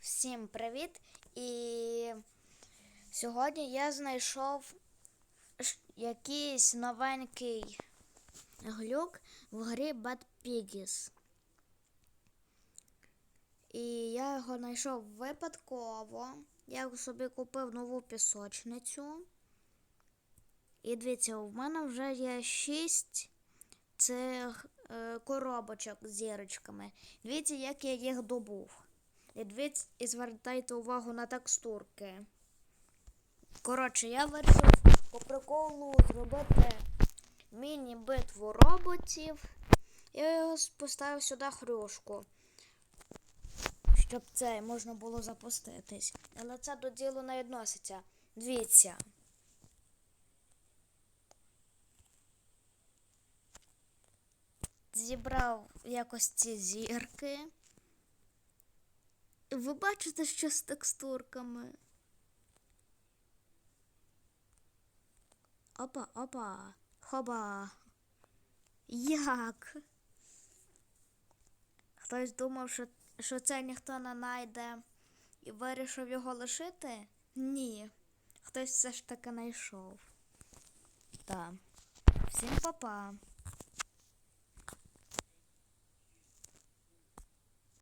Всім привіт! І сьогодні я знайшов якийсь новенький глюк в грі Bad Piggies. І я його знайшов випадково. Я собі купив нову пісочницю. І дивіться, у мене вже є шість цих е, коробочок з зірочками. Дивіться, як я їх добув. Дивіться, і звертайте увагу на текстурки. Коротше, я вирішив по приколу зробити міні-битву роботів. Я поставив сюди хрюшку, щоб це можна було запуститись. Але це до ділу не відноситься. Дивіться. Зібрав якось ці зірки. Ви бачите, що з текстурками. Опа, опа, хоба. Як? Хтось думав, що, що це ніхто не найде і вирішив його лишити? Ні. Хтось все ж таки знайшов. Так. Всім па-па.